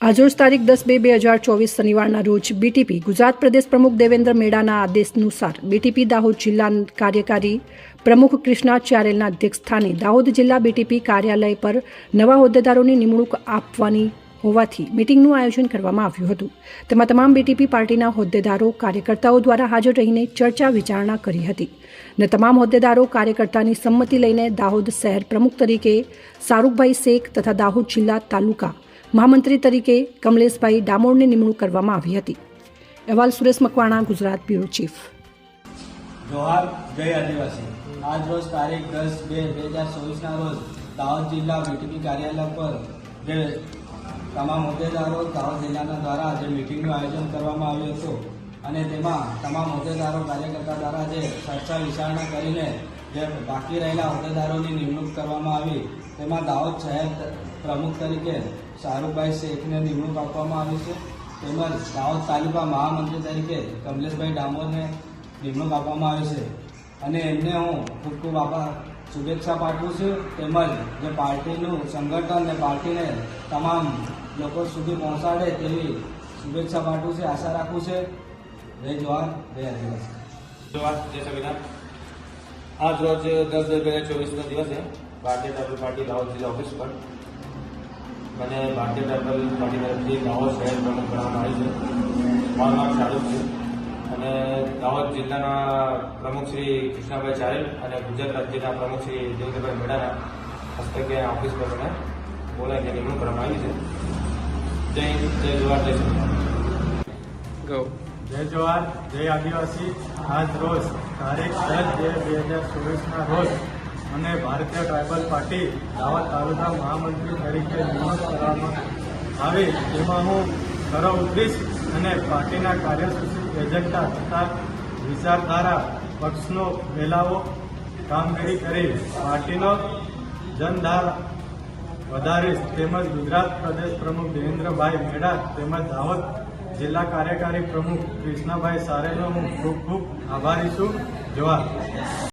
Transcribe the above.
આજરોજ તારીખ દસ બે બે હજાર ચોવીસ શનિવારના રોજ બીટીપી ગુજરાત પ્રદેશ પ્રમુખ દેવેન્દ્ર મેડાના આદેશાનુસાર બીટીપી દાહોદ જિલ્લા કાર્યકારી પ્રમુખ કૃષ્ણાચાર્યના અધ્યક્ષસ્થાને દાહોદ જિલ્લા બીટીપી કાર્યાલય પર નવા હોદ્દેદારોની નિમણૂક આપવાની હોવાથી મિટિંગનું આયોજન કરવામાં આવ્યું હતું. તેમાં તમામ બીટીપી પાર્ટીના હોદ્દેદારો, કાર્યકર્તાઓ દ્વારા હાજર રહીને ચર્ચા વિચારણા કરી હતી ને તમામ હોદ્દેદારો, કાર્યકર્તાની સંમતિ લઈને દાહોદ શહેર પ્રમુખ તરીકે શાહરૂખભાઈ શેખ તથા દાહોદ જિલ્લા તાલુકા મહામંત્રી તરીકે કમલેશભાઈ ડામોરની નિમણૂક કરવામાં આવી હતી. અહેવાલ સુરેશ મકવાણા, ગુજરાત બ્યુરો ચીફ. જોહાર, જય આદિવાસી. આજ રોજ તારીખ દસ બે બે હજાર ચોવીસના રોજ દાહોદ જિલ્લા બીટીપી કાર્યાલય પર જે તમામ હોદ્દેદારો દાહોદ જિલ્લાના દ્વારા જે મિટિંગનું આયોજન કરવામાં આવ્યું હતું અને તેમાં તમામ હોદ્દેદારો, કાર્યકર્તા દ્વારા જે ચર્ચા વિચારણા કરીને જે બાકી રહેલા હોદ્દેદારોની નિમણૂક કરવામાં આવી તેમાં દાહોદ શહેર પ્રમુખ તરીકે શાહરૂખભાઈ શેખને નિમણૂક આપવામાં આવી છે. તેમજ દાહોદ તાલુકા મહામંત્રી તરીકે કમલેશભાઈ ડામોરને નિમણૂક આપવામાં આવી છે. અને એમને હું ખૂબ ખૂબ આભાર, શુભેચ્છા પાઠવું છું. તેમજ જે પાર્ટીનું સંગઠન અને પાર્ટીને તમામ લોકો સુધી પહોંચાડે તેવી શુભેચ્છા પાઠવું છે, આશા રાખું છે. જય જવાન, જય આદિવાસી. જય સંવિધાન. આજ રોજ દસ બે બે હજાર ચોવીસના દિવસે ભારતીય ટ્રાઇબલ પાર્ટી દાહોદ જિલ્લા ઓફિસ પર મને ભારતીય ટ્રાઇબલ પાર્ટી તરફથી દાહોદ શહેર પ્રમુખ કરવામાં આવી છે. મારું નામ શાહરૂખ છે. અને દાહોદ જિલ્લાના પ્રમુખ શ્રી કૃષ્ણાભાઈ ચારેલ અને ગુજરાત રાજ્યના પ્રમુખ શ્રી દેવેન્દ્રભાઈ મેડાના હસ્તકે ઓફિસ પર મને બોલાવીને નિમણૂક કરવામાં આવી છે. જય હિન્દ, જય જવાહર જય સંવિધાન જય જવાહર, જય આદિવાસી. આજ રોજ તારીખ દસ બે બે હજાર ચોવીસના રોજ મને ભારતીય ટ્રાઇબલ પાર્ટી દાવા તાલુકા મહામંત્રી તરીકે નિમણૂક કરવામાં આવી. જેમાં હું ખરો ઉતરીશ અને પાર્ટીના કાર્યસૂચિ એજન્ડા તથા વિચારધારા પક્ષનો ફેલાવો કામગીરી કરી પાર્ટીનો જનધાર વધારીશ. તેમજ ગુજરાત પ્રદેશ પ્રમુખ દેવેન્દ્રભાઈ મેડા તેમજ દાહોદ જિલ્લા કાર્યકારી પ્રમુખ કૃષ્ણાભાઈ સારેનો હું ખૂબ ખૂબ આભારી છું. જવાહર